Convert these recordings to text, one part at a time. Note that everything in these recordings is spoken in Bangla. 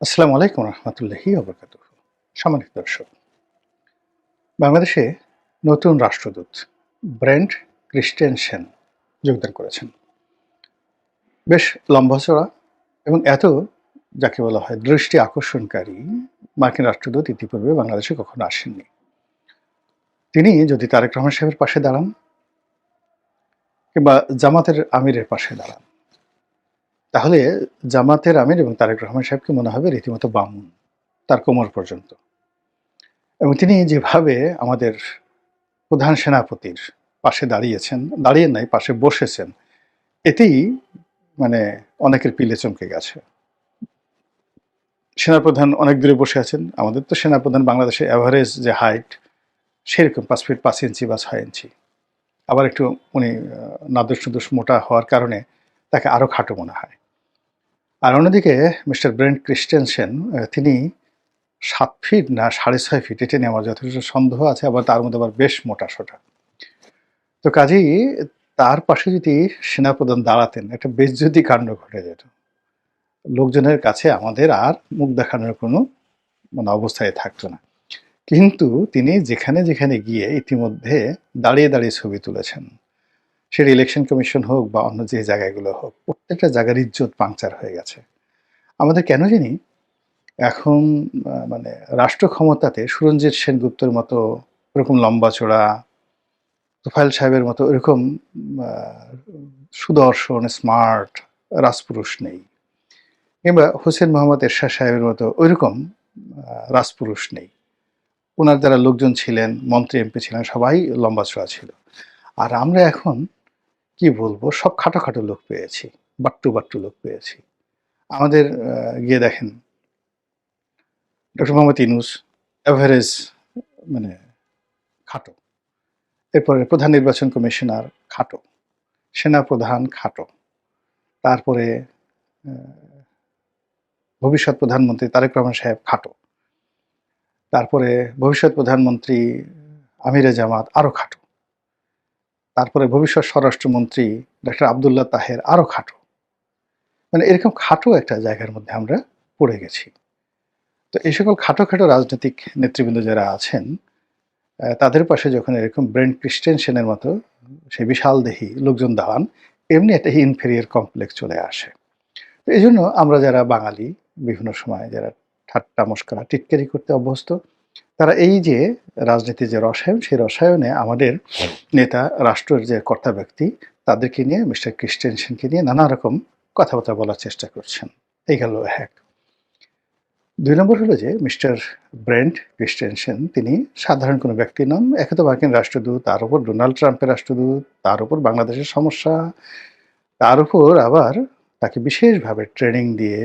আসসালামু আলাইকুম রহমতুল্লাহি অবরকাত সম্মানিত দর্শক, বাংলাদেশে নতুন রাষ্ট্রদূত ব্র্যান্ড ক্রিস্টেনসেন যোগদান করেছেন। বেশ লম্বাচড়া এবং এত যাকে বলা হয় দৃষ্টি আকর্ষণকারী মার্কিন রাষ্ট্রদূত ইতিপূর্বে বাংলাদেশে কখনো আসেননি। তিনি যদি তারেক রহমান সাহেবের পাশে দাঁড়ান কিংবা জামাতের আমিরের পাশে দাঁড়ান তাহলে জামাতের আমির এবং তারেক রহমান সাহেবকে মনে হবে রীতিমতো বামুন, তার কোমর পর্যন্ত। এবং তিনি যেভাবে আমাদের প্রধান সেনাপতির পাশে দাঁড়িয়েছেন, দাঁড়িয়ে নাই, পাশে বসেছেন, এতেই মানে অনেকের পিলে চমকে গেছে। সেনাপ্রধান অনেক দূরে বসে আছেন, আমাদের তো সেনাপ্রধান বাংলাদেশে অ্যাভারেজ যে হাইট সেরকম পাঁচ ফিট পাঁচ ইঞ্চি বা ছয় ইঞ্চি। আবার একটু উনি নাদুস মোটা হওয়ার কারণে তাকে আরও খাটো মনে হয়। আর অন্যদিকে মিস্টার ব্রেন্ট ক্রিস্টেনসেন তিনি সাত ফিট না সাড়ে ছয় ফিট, এটা আমার যথেষ্ট সন্দেহ আছে, আবার তার মধ্যে আবার বেশ মোটা সোটা। তো কাজেই তার পাশে যদি সেনাপ্রধান দাঁড়াতেন, একটা বেজ্জতি কাণ্ড ঘটে যেত। লোকজনের কাছে আমাদের আর মুখ দেখানোর কোনো মানে অবস্থায় থাকতো না। কিন্তু তিনি যেখানে যেখানে গিয়ে ইতিমধ্যে দাঁড়িয়ে দাঁড়িয়ে ছবি তুলেছেন। সেটা ইলেকশন কমিশন হোক বা অন্য যে জায়গাগুলো হোক, প্রত্যেকটা জায়গার ইজ্জত পাংচার হয়ে গেছে। আমাদের কেন জানি এখন মানে রাষ্ট্র ক্ষমতাতে সুরঞ্জিত সেনগুপ্তর মতো ওরকম লম্বা চড়া তোফাইল সাহেবের মতো ওরকম সুদর্শন স্মার্ট রাজপুরুষ নেই। কিংবা হোসেন মোহাম্মদ এরশাদ সাহেবের মতো ওইরকম রাজপুরুষ নেই। ওনার যারা লোকজন ছিলেন, মন্ত্রী এমপি ছিলেন, সবাই লম্বা চড়া ছিল। আর আমরা এখন কি বলব, সব খাটো খাটো লোক পেয়েছি, বাট্টু বাট্টু লোক পেয়েছি। আমাদের গিয়ে দেখেন ডক্টর মোহাম্মদ ইনুস এভারেজ মানে খাটো। এরপরে প্রধান নির্বাচন কমিশনার খাটো, সেনা প্রধান খাটো। তারপরে ভবিষ্যৎ প্রধানমন্ত্রী তারেক রহমান সাহেব খাটো। তারপরে ভবিষ্যৎ প্রধানমন্ত্রী আমিরে জামাত আরও খাটো। তারপরে ভবিষ্যৎ স্বরাষ্ট্রমন্ত্রী ডক্টর আবদুল্লাহ তাহের আরও খাটো। মানে এরকম খাটো একটা জায়গার মধ্যে আমরা পড়ে গেছি। তো এই সকল খাটো খাটো রাজনৈতিক নেতৃবৃন্দ যারা আছেন তাদের পাশে যখন এরকম ব্রেন্ড ক্রিস্টেনশনের মতো সেই বিশাল দেহি লোকজন দাঁড়ান, এমনি একটা ইনফেরিয়ার কমপ্লেক্স চলে আসে। এই জন্য আমরা যারা বাঙালি, বিভিন্ন সময় যারা ঠাট্টা মস্করা টিটকারি করতে অভ্যস্ত তারা এই যে রাজনীতির যে রসায়ন সেই রসায়নে আমাদের নেতা রাষ্ট্রের যে কর্তা ব্যক্তি তাদেরকে নিয়ে মিস্টার ক্রিস্টেনসেনকে নিয়ে নানা রকম কথাবার্তা বলার চেষ্টা করছেন। এই গেল এক দুই নম্বর হলো যে মিস্টার ব্রেন্ট ক্রিস্টেনসেন তিনি সাধারণ কোনো ব্যক্তি নন। একে তো মার্কিন রাষ্ট্রদূত তার উপর ডোনাল্ড ট্রাম্পের রাষ্ট্রদূত তার উপর বাংলাদেশের সমস্যা তার উপর আবার তাকে বিশেষভাবে ট্রেনিং দিয়ে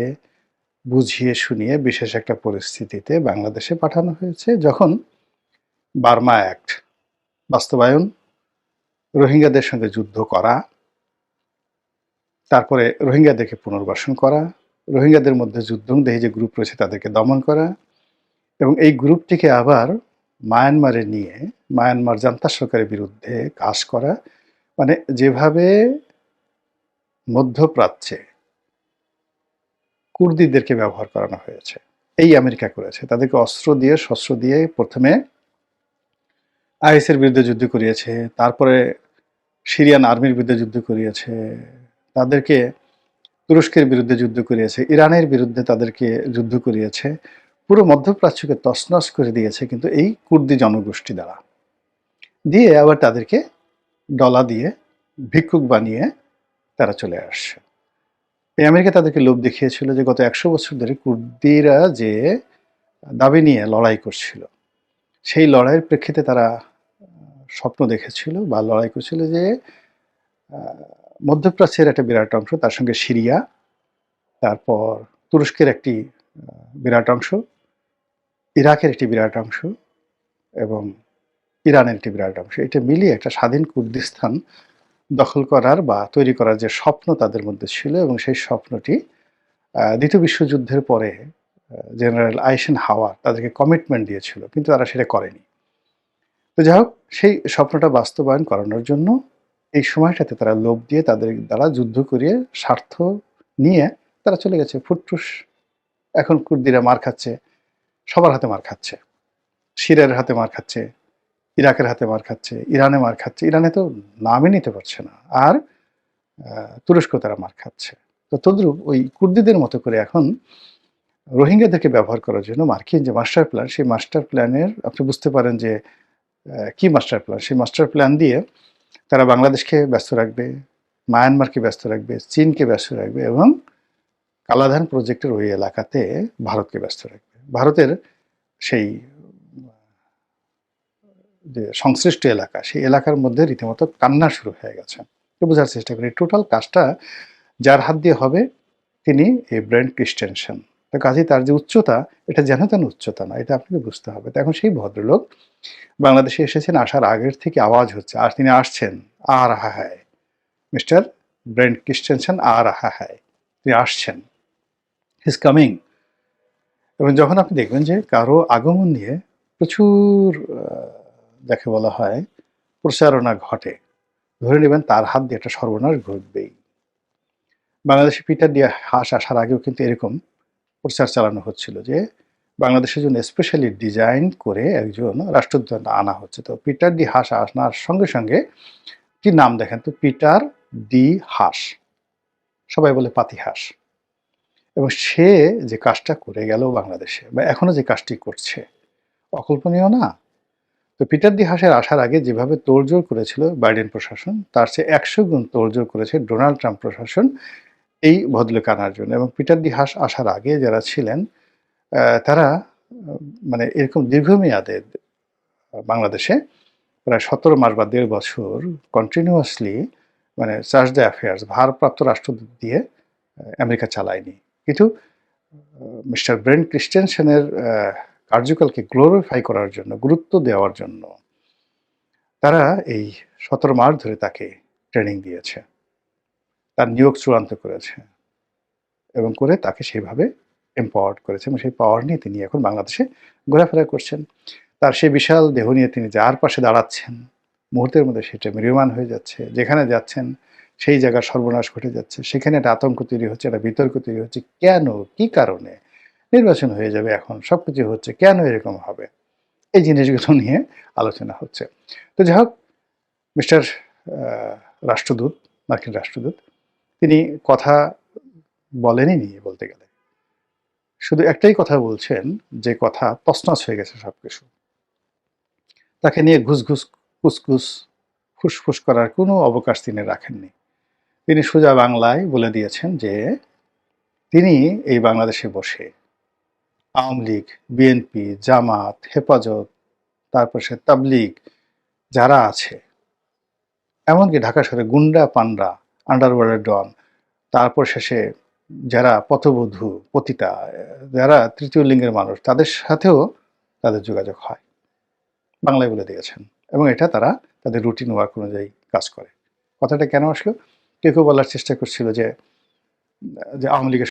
বুঝিয়ে শুনিয়ে বিশেষ একটা পরিস্থিতিতে বাংলাদেশে পাঠানো হয়েছে যখন বার্মা অ্যাক্ট বাস্তবায়ন, রোহিঙ্গাদের সঙ্গে যুদ্ধ করা, তারপরে রোহিঙ্গাদেরকে পুনর্বাসন করা, রোহিঙ্গাদের মধ্যে যুদ্ধংদেহী যে গ্রুপ রয়েছে তাদেরকে দমন করা এবং এই গ্রুপটিকে আবার মায়ানমারে নিয়ে, মায়ানমার জান্তা সরকারের বিরুদ্ধে কাজ করা। মানে যেভাবে মধ্যপ্রাচ্যে কুর্দিদেরকে ব্যবহার করানো হয়েছে। এই আমেরিকা করেছে। তাদেরকে অস্ত্র দিয়ে, শস্ত্র দিয়ে প্রথমে আইএসের বিরুদ্ধে যুদ্ধ করিয়েছে, তারপরে সিরিয়ান আর্মির বিরুদ্ধে যুদ্ধ করিয়েছে, তাদেরকে তুরস্কের বিরুদ্ধে যুদ্ধ করিয়েছে, ইরানের বিরুদ্ধে তাদেরকে যুদ্ধ করিয়েছে, পুরো মধ্যপ্রাচ্যকে তছনছ করে দিয়েছে কিন্তু এই কুর্দি জনগোষ্ঠী দ্বারা। দিয়ে আবার তাদেরকে ডলা দিয়ে ভিক্ষুক বানিয়ে তারা চলে আসছে। এই আমেরিকা তাদেরকে লোভ দেখিয়েছিল যে গত একশো বছর ধরে কুর্দিরা যে দাবি নিয়ে লড়াই করছিল, সেই লড়াইয়ের প্রেক্ষিতে তারা স্বপ্ন দেখেছিল বা লড়াই করছিল যে মধ্যপ্রাচ্যের একটা বিরাট অংশ, তার সঙ্গে সিরিয়া, তারপর তুরস্কের একটি বিরাট অংশ, ইরাকের একটি বিরাট অংশ এবং ইরানের একটি বিরাট অংশ। এটা মিলিয়ে একটা স্বাধীন কুর্দিস্তান দখল করার বা তৈরি করার যে স্বপ্ন তাদের মধ্যে ছিল এবং সেই স্বপ্নটি দ্বিতীয় বিশ্বযুদ্ধের পরে জেনারেল আইসেন হাওয়ার তাদেরকে কমিটমেন্ট দিয়েছিল, কিন্তু তারা সেটা করেনি। তো যাই হোক, সেই স্বপ্নটা বাস্তবায়ন করানোর জন্য এই সময়টাতে তারা লোভ দিয়ে তাদের দ্বারা যুদ্ধ করিয়ে স্বার্থ নিয়ে তারা চলে গেছে ফুটফুস। এখন কুর্দিরা মার খাচ্ছে, সবার হাতে মার খাচ্ছে, শিরের হাতে মার খাচ্ছে ইরাকের হাতে মার খাচ্ছে, ইরানে মার খাচ্ছে, ইরানে তো নামই নিতে পারছে না। আর তুরস্ক তারা মার খাচ্ছে। তো তদ্রুপ ওই কুর্দিদের মতো করে এখন রোহিঙ্গাদেরকে ব্যবহার করার জন্য মার্কিন যে মাস্টার প্ল্যান, সেই মাস্টার প্ল্যানের, আপনি বুঝতে পারেন যে কি মাস্টার প্ল্যান? সেই মাস্টার প্ল্যান দিয়ে তারা বাংলাদেশকে ব্যস্ত রাখবে, মায়ানমারকে ব্যস্ত রাখবে, চীনকে ব্যস্ত রাখবে এবং কালাধান প্রজেক্টের ওই এলাকাতে ভারতকে ব্যস্ত রাখবে। ভারতের সেই যে সংশ্লিষ্ট এলাকা, সেই এলাকার মধ্যে রীতিমতো কান্না শুরু হয়ে গেছে। বোঝার চেষ্টা করি। টোটাল কাজটা যার হাত দিয়ে হবে তিনি এই ব্র্যান্ড ক্রিস্টেনশন তো কাজেই তার যে উচ্চতা, এটা যেন তেন উচ্চতা না এটা আপনাকে বুঝতে হবে। তো এখন সেই ভদ্রলোক বাংলাদেশে এসেছেন, আসার আগের থেকে আওয়াজ হচ্ছে, আর তিনি আসছেন, আর আহা হায়। মিস্টার ব্র্যান্ড ক্রিস্টেনশন আর আহা হায়। তিনি আসছেন। হিজ কামিং এবং যখন আপনি দেখবেন যে কারও আগমন নিয়ে প্রচুর যাকে বলা হয় প্রচারণা ঘটে। ধরে নেবেন তার হাত দিয়ে একটা সর্বনাশ ঘটবেই। বাংলাদেশে পিটার দিয়ে হাঁস আসার আগেও কিন্তু এরকম প্রচার চালানো হচ্ছিল যে, বাংলাদেশের জন্য স্পেশালি ডিজাইন করে একজন রাষ্ট্রদূত আনা হচ্ছে। তো পিটার ডি হাঁস আনার সঙ্গে সঙ্গে কি নাম দেখেন? তো পিটার ডি হাঁস, সবাই বলে পাতি হাঁস। এবং সে যে কাজটা করে গেল বাংলাদেশে, বা এখনও যে কাজটি করছে, অকল্পনীয় না? তো পিটার দি হাসের আসার আগে যেভাবে তোড়জোড় করেছিল বাইডেন প্রশাসন, তার চেয়ে একশো গুণ তোড়জোড় করেছে ডোনাল্ড ট্রাম্প প্রশাসন এই ভদ্রলোক আনার জন্য। এবং পিটার দি হাস আসার আগে যারা ছিলেন তারা মানে এরকম দীর্ঘমেয়াদে বাংলাদেশে প্রায় সতেরো মাস বা দেড় বছর কন্টিনিউয়াসলি মানে চার্জ দ্য অ্যাফেয়ার্স ভারপ্রাপ্ত রাষ্ট্রদূত দিয়ে আমেরিকা চালায়নি। কিন্তু মিস্টার ব্রেন ক্রিস্টেনসেনের কার্যকালকে গ্লোরিফাই করার জন্য, গুরুত্ব দেওয়ার জন্য তারা এই সতেরো মাস ধরে তাকে ট্রেনিং দিয়েছে। তার নিয়োগ চূড়ান্ত করেছে এবং করে তাকে সেইভাবে এম্পাওয়ার্ড করেছে এবং সেই পাওয়ার নিয়ে তিনি এখন বাংলাদেশে ঘোরাফেরা করছেন। তার সেই বিশাল দেহ নিয়ে তিনি যার পাশে দাঁড়াচ্ছেন, মুহূর্তের মধ্যে সেটা মিরিয়মান হয়ে যাচ্ছে। যেখানে যাচ্ছেন, সেই জায়গার সর্বনাশ ঘটে যাচ্ছে। সেখানে একটা আতঙ্ক তৈরি হচ্ছে, একটা বিতর্ক তৈরি হচ্ছে। কেন? কি কারণে? নির্বাচন হয়ে যাবে এখন সব কিছু হচ্ছে। কেন এরকম হবে? এই জিনিসগুলো নিয়ে আলোচনা হচ্ছে। তো যাই হোক, মিস্টার রাষ্ট্রদূত, মার্কিন রাষ্ট্রদূত, তিনি কথা বলেনই নিয়ে বলতে গেলে। শুধু একটাই কথা বলছেন যে কথা তছনছ হয়ে গেছে সব কিছু তাকে নিয়ে ঘুষ ঘুষ কুসকুস, ফুসফুস করার কোনো অবকাশ তিনি রাখেননি। তিনি সোজা বাংলায় বলে দিয়েছেন যে তিনি এই বাংলাদেশে বসে আওয়ামী লীগ, বিএনপি, জামাত, হেফাজত, তারপর সে তাবলিগ, যারা আছে। এমনকি ঢাকা শহরে গুন্ডা, পান্ডা আন্ডারওয়ার্ল্ডের ডন, তারপর শেষে যারা পথবধূ, পতিতা, যারা তৃতীয় লিঙ্গের মানুষ, তাদের সাথেও তাদের যোগাযোগ হয়। বাংলায় বলে দিয়েছেন। এবং এটা তারা তাদের রুটিন ওয়ার্ক অনুযায়ী কাজ করে। কথাটা কেন আসলো? কেউ কেউ বলার চেষ্টা করছিল যে আওয়ামী লীগের